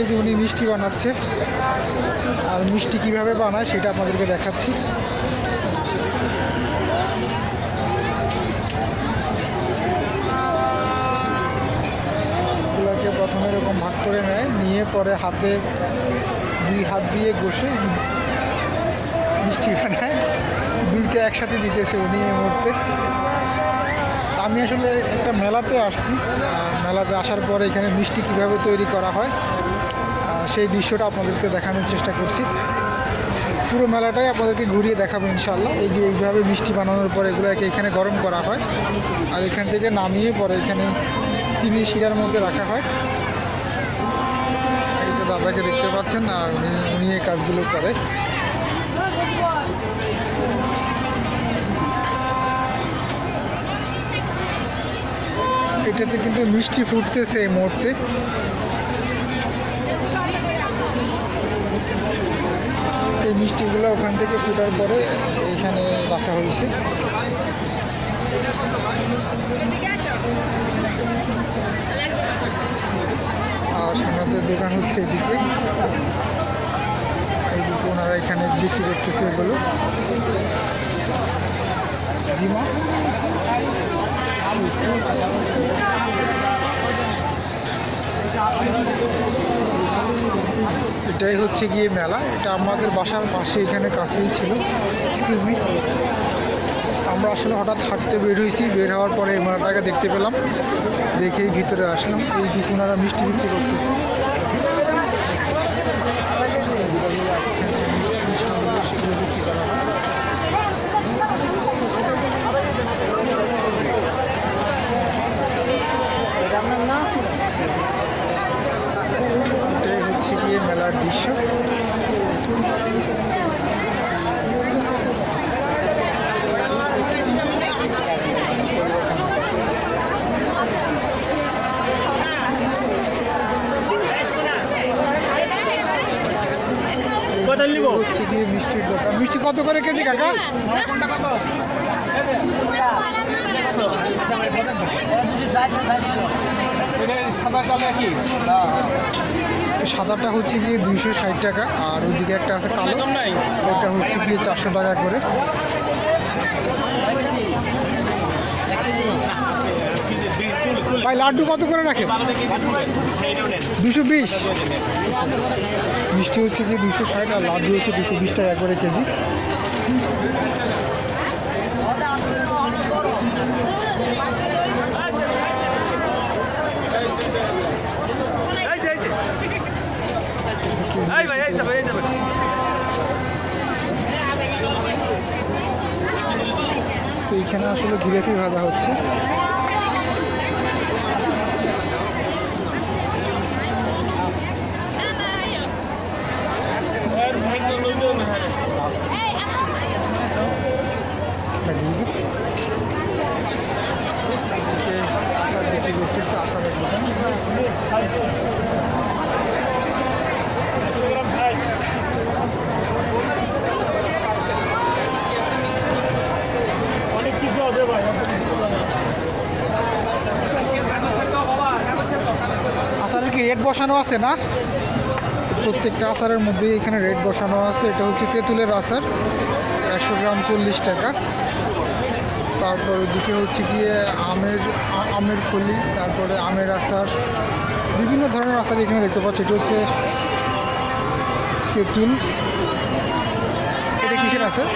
এই যে উনি মিষ্টি বানাচ্ছে, আর মিষ্টি কীভাবে বানায় সেটা আপনাদেরকে দেখাচ্ছি। এগুলোকে প্রথমে এরকম ভাগ করে নেয়, নিয়ে পরে হাতে দুই হাত দিয়ে বসে মিষ্টি বানায়। দুইটা একসাথে দিতেছে উনি এই মুহূর্তে। আমি আসলে একটা মেলাতে আসছি। মেলাতে আসার পরে এখানে মিষ্টি কীভাবে তৈরি করা হয় সেই দৃশ্যটা আপনাদেরকে দেখানোর চেষ্টা করছি। পুরো মেলাটাই আপনাদেরকে ঘুরিয়ে দেখাবো ইনশাল্লাহ এই যে এইভাবে মিষ্টি বানানোর পর এগুলোকে এখানে গরম করা হয়। আর এখান থেকে নামিয়ে পরে এখানে চিনি শিরার মধ্যে রাখা হয়। এই তো দাদাকে দেখতে পাচ্ছেন, আর উনি উনি এই কাজগুলো করে। এটাতে কিন্তু মিষ্টি ফুটতেছে এই মুহূর্তে। এই মিষ্টিগুলো ওখান থেকে ফুটার পরে এখানে রাখা হয়েছে। আর আমাদের দোকান হচ্ছে এদিকে। এইদিকে ওনারা এখানে বিক্রি করতেছে এগুলো। জিমা? এটাই হচ্ছে গিয়ে মেলা। এটা আমাদের বাসার পাশে এখানে কাছেই ছিল। এক্সকিউজ মি আমরা আসলে হঠাৎ হাঁটতে বের হয়েছি। বের হওয়ার পরে এই মেলাটাকে দেখতে পেলাম। দেখেই ভিতরে আসলাম। এই দিকে ওনারা মিষ্টি বিক্রি করতেছে সেগুলো বিক্রি করা হয়। এটাই হচ্ছে গিয়ে মেলার দৃশ্য হচ্ছে গিয়ে মিষ্টির দোকান। মিষ্টি কত করে কেজি কাকা? সাদাটা হচ্ছে গিয়ে দুইশো ষাট টাকা আর ওইদিকে একটা আছে কালো। ওইটা হচ্ছে গিয়ে চারশো টাকা করে। ভাই লাড্ডু কত করে রাখে দুশো বিশ। মিষ্টি হচ্ছে গিয়ে দুশো ষাট আর লাড্ডু হচ্ছে দুশো বিশ টাকা করে কেজি। তো এইখানে আসলে জিলেপি ভাজা হচ্ছে লাগিয়ে দিই। এদিকে আচার বিক্রি করতেছে আচারের দোকান আচারের কি রেট বসানো আছে না? প্রত্যেকটা আচারের মধ্যে এখানে রেট বসানো আছে। এটা হচ্ছে তেঁতুলের আচার, একশো গ্রাম চল্লিশ টাকা। তারপর ওইদিকে হচ্ছে গিয়ে আমের আমের ফলি, তারপরে আমের আচার বিভিন্ন ধরনের আচার এখানে দেখতে পাচ্ছি। এটা হচ্ছে তেঁতুল এটা কিসের আচার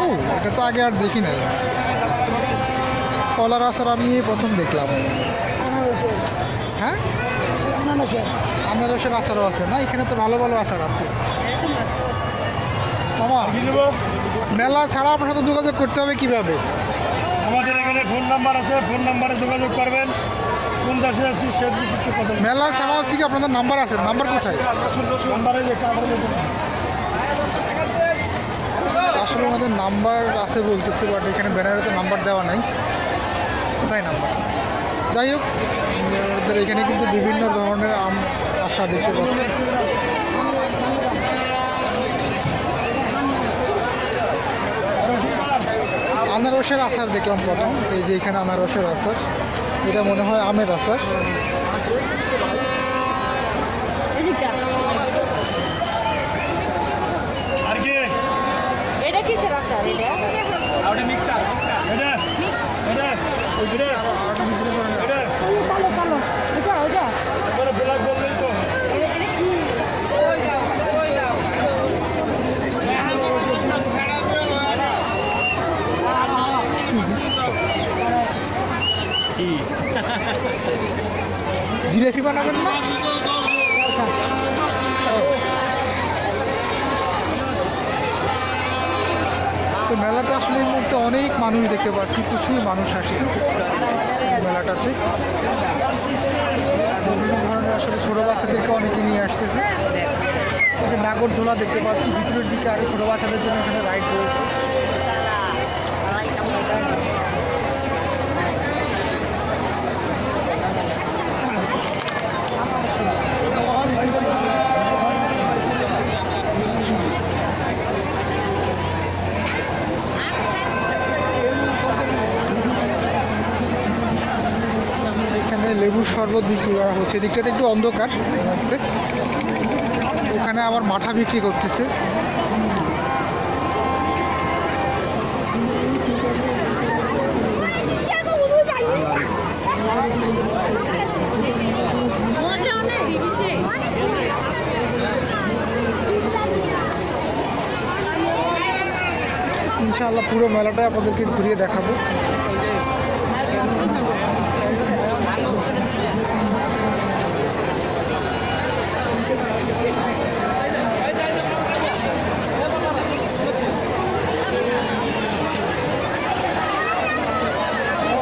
ও, এটা তো আগে আর দেখি নাই। কলার আচার আমি প্রথম দেখলাম। হ্যাঁ? আনারসের আচারও আছে না? এখানে তো ভালো ভালো আচার আছে। মেলা ছাড়া আপনার সাথে যোগাযোগ করতে হবে কীভাবে? আমাদের এখানে ফোন নাম্বার আছে। ফোন নাম্বারে যোগাযোগ করবেন। কোন দাসে আছি সে কথা মেলা ছাড়া হচ্ছে কি আপনাদের নাম্বার আছে নাম্বার কোথায়? নাম্বারে যে আসলে আমাদের নাম্বার আছে বলতেছে বাট এখানে ব্যানারে তো নাম্বার দেওয়া নাই। কোথায় নাম্বার? যাই হোক ওদের এখানে কিন্তু বিভিন্ন ধরনের আম আচার দেখতে পাচ্ছি। আনারসের আচার দেখলাম প্রথম এই যে এখানে আনারসের আচার। এটা মনে হয় আমের আচার আর কি? এটা কিসের আচার এটা? এটা এটা এটা এটা কালো কালো এটা ওটা এবারে ব্ল্যাক বললেই তো এটা এটা কি জিলাপি বানাবেন না? তো মেলাতে আসলে এই মুহূর্তে অনেক মানুষ দেখতে পাচ্ছি, প্রচুর মানুষ আসছে মেলাটাতে। বিভিন্ন ধরনের আসলে ছোটো বাচ্চাদেরকে অনেকে নিয়ে আসতেছে। নাগরদোলা দেখতে পাচ্ছি, ভিতরের দিকে আরও ছোটো বাচ্চাদের জন্য এখানে রাইড রয়েছে। এখানে লেবুর শরবত বিক্রি করা হচ্ছে। এদিকটাতে একটু অন্ধকার। ওখানে আবার মাঠা বিক্রি করতেছে। ইনশাআল্লাহ পুরো মেলাটাই আপনাদেরকে ঘুরিয়ে দেখাবো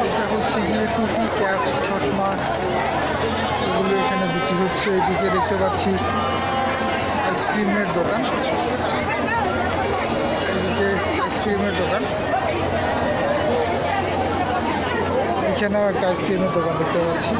এটা হচ্ছে গিয়ে টুপি ক্যাপ চশমা, এগুলো এখানে বিক্রি হচ্ছে। এদিকে দেখতে পাচ্ছি আইসক্রিমের দোকান। এদিকে আইসক্রিমের দোকান। এখানেও একটা আইসক্রিমের দোকান দেখতে পাচ্ছি।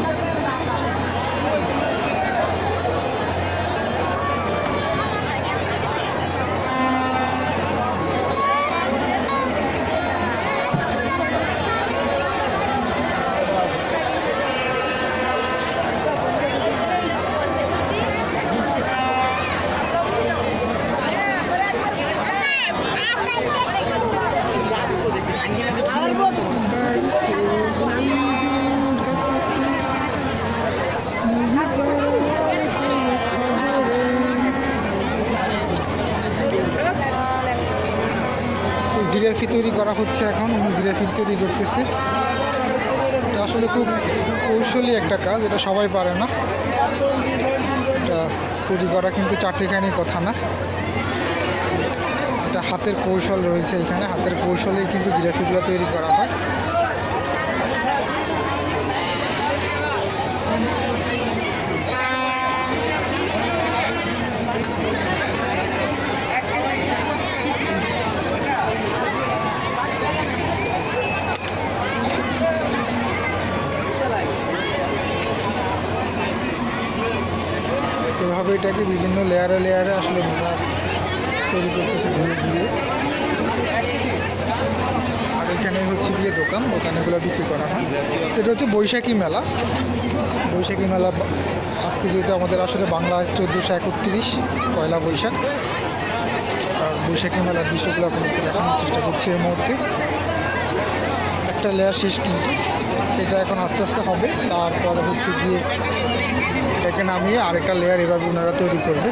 তৈরি করা হচ্ছে এখন উনি তৈরি করতেছে। এটা আসলে খুব কৌশলী একটা কাজ, এটা সবাই পারে না। এটা তৈরি করা কিন্তু চারটেখানি কথা না। এটা হাতের কৌশল রয়েছে এখানে, হাতের কৌশলেই কিন্তু জিলাপিগুলো তৈরি করা হয় এভাবে এটাকে বিভিন্ন লেয়ারে লেয়ারে আসলে মেলা তৈরি করতেছে ঘুরে ঘুরিয়ে আর এখানে হচ্ছে গিয়ে দোকান দোকানেগুলো বিক্রি করা হয়। এটা হচ্ছে বৈশাখী মেলা। বৈশাখী মেলা আজকে যেহেতু আমাদের আসলে বাংলা চোদ্দোশো একত্রিশ, পয়লা বৈশাখ। আর বৈশাখী মেলার দৃশ্যগুলো আপনাদের দেখানোর চেষ্টা করছি এই মুহূর্তে। একটা লেয়ার শেষ কিন্তু। এটা এখন আস্তে আস্তে হবে। তারপরে হচ্ছে গিয়ে এটাকে নামিয়ে আরেকটা লেয়ার এভাবে ওনারা তৈরি করবে।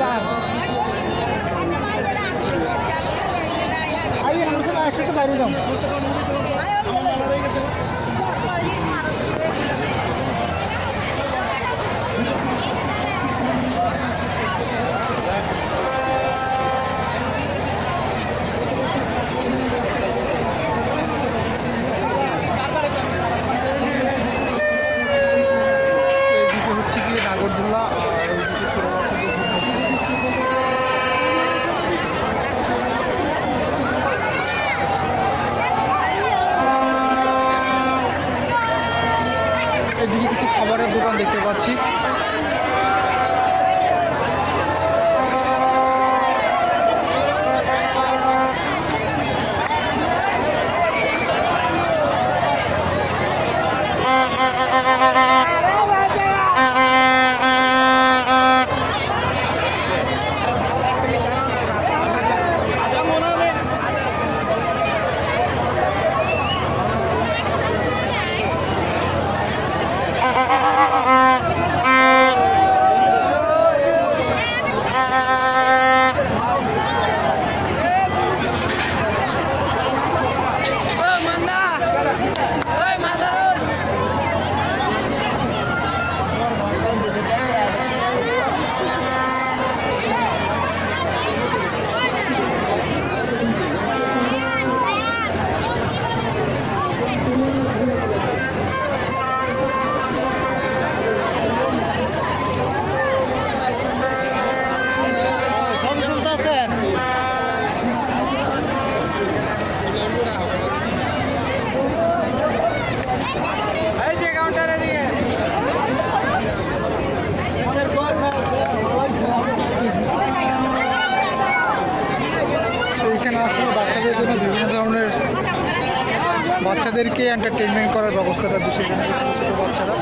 তো আপনি এখানে দাঁড়ান আমরা সবাই একসাথে বাইরে যাব খাবারের দোকান দেখতে পাচ্ছি। এখানে আসলে বাচ্চাদের জন্য বিভিন্ন ধরনের বাচ্চাদেরকে এন্টারটেনমেন্ট করার ব্যবস্থাটা বেশি এখানে ছোটো বাচ্চারা।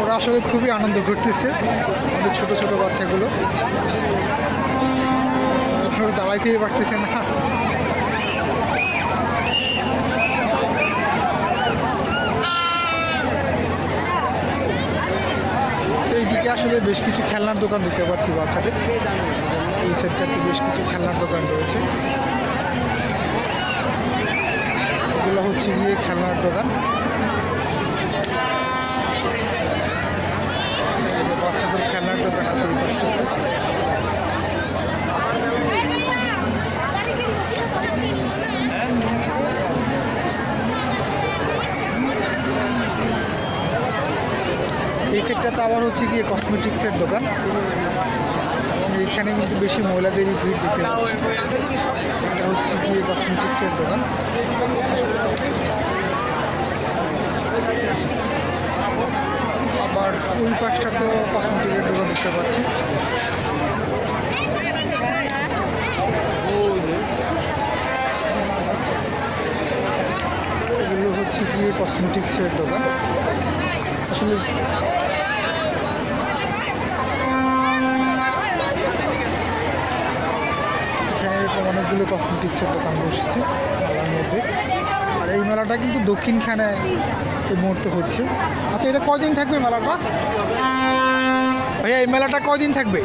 ওরা আসলে খুবই আনন্দ করতেছে, আমাদের ছোট ছোট বাচ্চাগুলো। দাঁড়াইতেই পারতেছে না। এইদিকে আসলে বেশ কিছু খেলনার দোকান দেখতে পাচ্ছি বাচ্চাদের। এই সেক্টরটি বেশ কিছু খেলনার দোকান রয়েছে। এগুলো হচ্ছে গিয়ে খেলনার দোকান এই যে বাচ্চাদের খেলনার দোকান আছে এই পাশটাতে। এই সেটটাতে আবার হচ্ছে গিয়ে কসমেটিক্সের দোকান। এখানে কিন্তু বেশি মহিলাদেরই ভিড় পাচ্ছি। এটা হচ্ছে গিয়ে কসমেটিক্সের দোকান। আবার ওই পাশটাতেও কসমেটিকের দোকান দেখতে পাচ্ছি। এগুলো হচ্ছে গিয়ে কসমেটিক্সের দোকান। আসলে এখানে এরকম অনেকগুলো কসমেটিক্সের দোকান বসেছে, মেলার মধ্যে। আর এই মেলাটা কিন্তু দক্ষিণখানে এই মুহূর্তে হচ্ছে। আচ্ছা এটা কদিন থাকবে মেলাটা? ভাইয়া, এই মেলাটা কদিন থাকবে?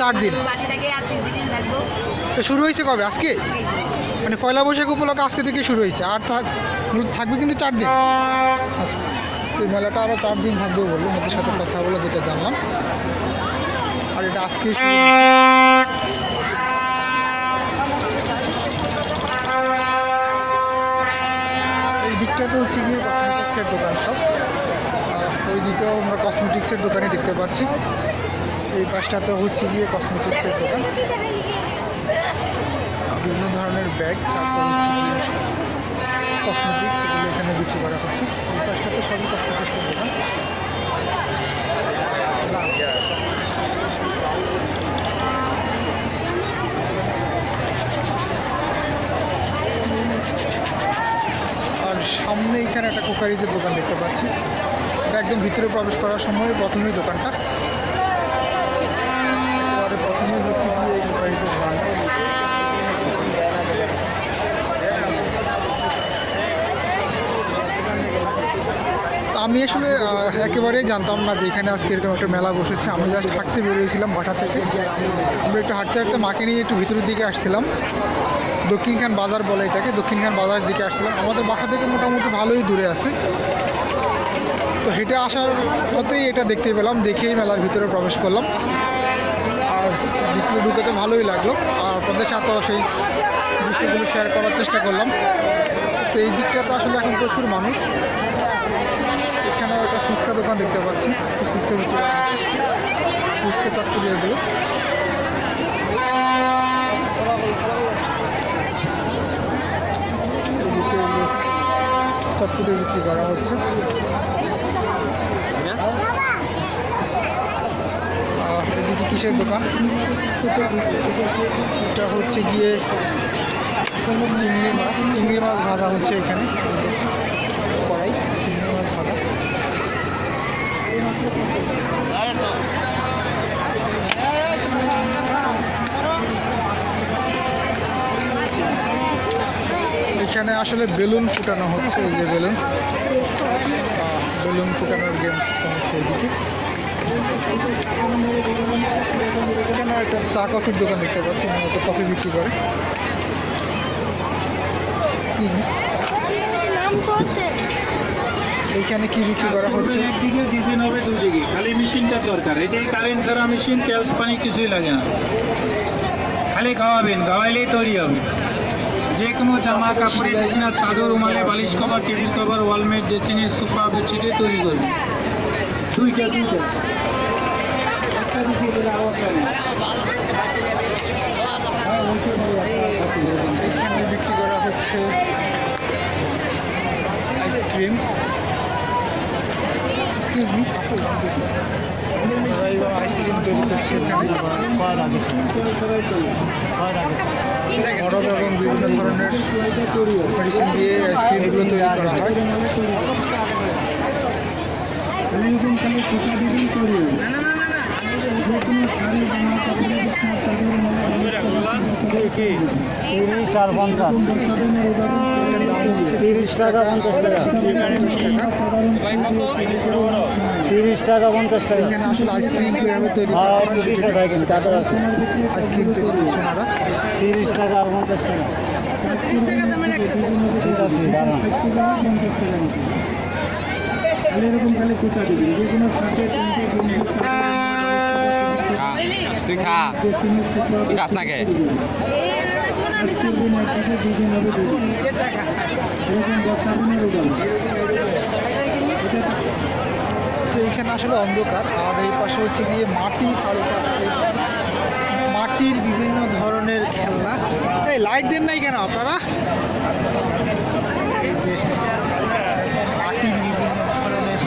চার দিন। শুরু হয়েছে কবে? আজকে? মানে পয়লা বৈশাখ উপলক্ষে আজকে থেকে শুরু হয়েছে। আর থাক থাকবে কিন্তু চার দিন। আচ্ছা এই মেলাটা আরও চার দিন থাকবে বলল ওদের সাথে কথা বলে যেটা জানলাম। আর এটা আজকে এই দিকটাতে হচ্ছে গিয়ে কসমেটিক্সের দোকান সব। ওই দিকেও আমরা কসমেটিক্সের দোকানে দেখতে পাচ্ছি। এই পাশটাতে হচ্ছে গিয়ে কসমেটিক্সের দোকান। বিভিন্ন ধরনের ব্যাগ কসমেটিক্স এগুলো এখানে বিক্রি করা হচ্ছে। এই পাশটাতে সবই কসমেটিক্সের দোকান আর সামনে এখানে একটা কোকারিজের দোকান দেখতে পাচ্ছি। এটা একদম ভিতরে প্রবেশ করার সময় প্রথমেই দোকানটা। গিয়ে এই দোকানটা আমি আসলে একেবারেই জানতাম না যে এখানে আজকে এরকম একটা মেলা বসেছে। আমি জাস্ট হাঁটতে বেরিয়েছিলাম বাসা থেকে। আমরা একটু হাঁটতে হাঁটতে মাকে নিয়ে একটু ভিতরের দিকে আসছিলাম। দক্ষিণখান বাজার বলে এটাকে দক্ষিণখান বাজার দিকে আসছিলাম। আমাদের বাসা থেকে মোটামুটি ভালোই দূরে আছে। তো হেঁটে আসার পথেই এটা দেখতে পেলাম, দেখেই মেলার ভিতরে প্রবেশ করলাম। আর ভিতরে ঢুকে তো ভালোই লাগল। আর আপনাদের সাথেও সেই দৃশ্যগুলো শেয়ার করার চেষ্টা করলাম। তো এই দিকটা তো আসলে এখন প্রচুর মানুষ। এখানেও একটা ফুচকা দোকান দেখতে পাচ্ছি। ফুচকা। ফুচকা চটপুরি এগুলো। ফুটে বিক্রি করা হচ্ছে। এদিকে কিসের দোকান? এটা হচ্ছে গিয়ে চিংড়ি মাছ। চিংড়ি মাছ ভাজা হচ্ছে এখানে কড়াই চিংড়ি মাছ ভাজা এখানে আসলে বেলুন ফুটানো হচ্ছে, এই যে বেলুন। বেলুন ফুটানোর গেমস হচ্ছে এদিকে এখানে একটা চা কফির দোকান দেখতে পাচ্ছি মূলত কফি বিক্রি করে। এইখানে কি বিক্রি করা হচ্ছে? একদিকে ডিজাইন হবে দুদিকে খালি মেশিনটার দরকার, এটাই কারেন্ট ছাড়া মেশিন, তেল, পানি কিছুই লাগে না। খালি খাওয়াবেন, খাওয়াইলেই তৈরি হবে। যে কোনো জামা কাপড়ে বিছানার চাদর রুমালে বালিশ cover table cover wall mat ড্রেসিংয়ে sofa বেডশিটে তৈরি করবে। দুইটা দুইটা। একটা দিকে। হ্যাঁ, বিক্রি করা হচ্ছে আইসক্রিম। এক্সকিউজ মি আইসক্রিম তৈরি করছে। বরফ এবং বিভিন্ন ধরনের মেডিসিন দিয়ে আইসক্রিমগুলো তৈরি করা হয়। তিরিশ আর পঞ্চাশ। তিরিশ টাকা পঞ্চাশ টাকা। তিরিশ টাকা পঞ্চাশ টাকা। এখানে আসলে আইসক্রিম কীভাবে তৈরি হ্যাঁ একটু পিঠে থাকেন কাটার আছে আইসক্রিম তৈরি করছে ওনারা। তিরিশ টাকা আর পঞ্চাশ টাকা। ছত্রিশ টাকা দামের একটা ঠিক আছে দাঁড়ান এরকম খালি কুচা দিবেন যে কোনো শার্টে তুই খা। তুই খাস না কে তো এইখানে আসলে অন্ধকার। আর এই পাশে হচ্ছে গিয়ে মাটি আর এই বিভিন্ন ধরনের খেলনা। এই লাইট দেন নাই কেন আপনারা? এই যে মাটির বিভিন্ন ধরনের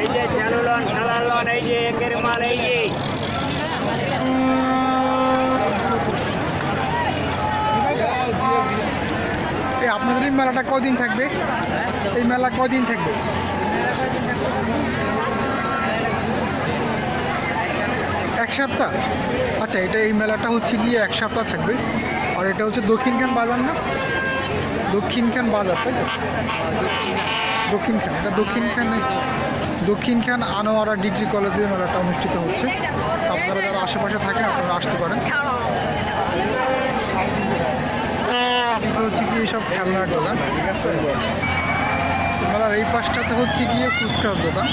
এই যে চালুলন খেলালন এই যে একের মাল, এই যে এই আপনাদের এই মেলাটা কদিন থাকবে? এই মেলা কদিন থাকবে? এক সপ্তাহ? আচ্ছা এটা এই মেলাটা হচ্ছে গিয়ে এক সপ্তাহ থাকবে। আর এটা হচ্ছে দক্ষিণখান বাজার না? দক্ষিণখান বাজার, তাই দক্ষিণখান এটা দক্ষিণখানে দক্ষিণখান আনোয়ারা ডিগ্রি কলেজে মেলাটা অনুষ্ঠিত হচ্ছে। আপনারা যারা আশেপাশে থাকেন, আপনারা আসতে পারেন। এটা হচ্ছে গিয়ে সব খেলনার দোকান। মেলার এই পাশটাতে হচ্ছে গিয়ে ফুচকার দোকান।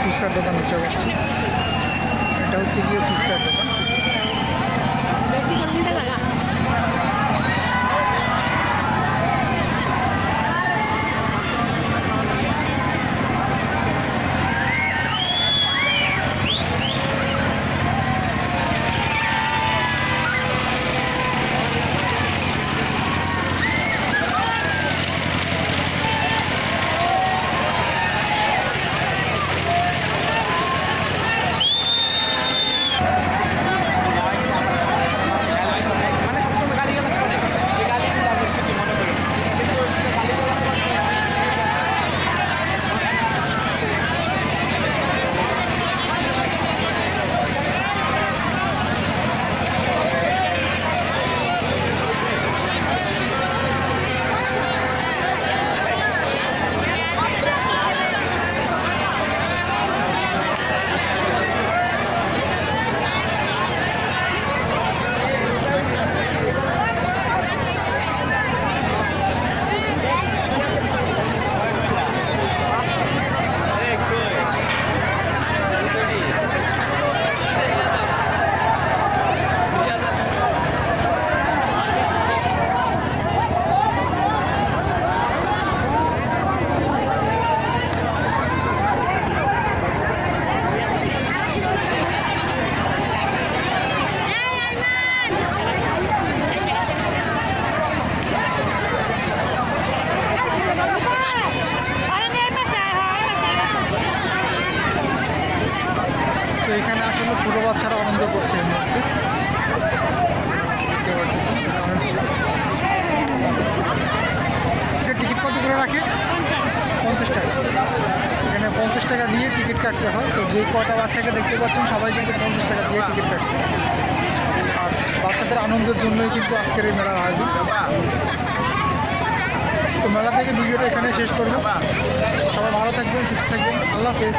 ফুচকার দোকান দেখতে পাচ্ছি। এটা হচ্ছে গিয়ে ফুচকার দোকান। বাচ্চাকে দেখতে পাচ্ছেন সবাই কিন্তু পঞ্চাশ টাকা দিয়ে টিকিট কাটছে। আর বাচ্চাদের আনন্দের জন্যই কিন্তু আজকের এই মেলার আয়োজন। তো মেলা থেকে ভিডিওটা এখানে শেষ করব সবাই ভালো থাকবেন, সুস্থ থাকবেন। আল্লাহ হাফেজ।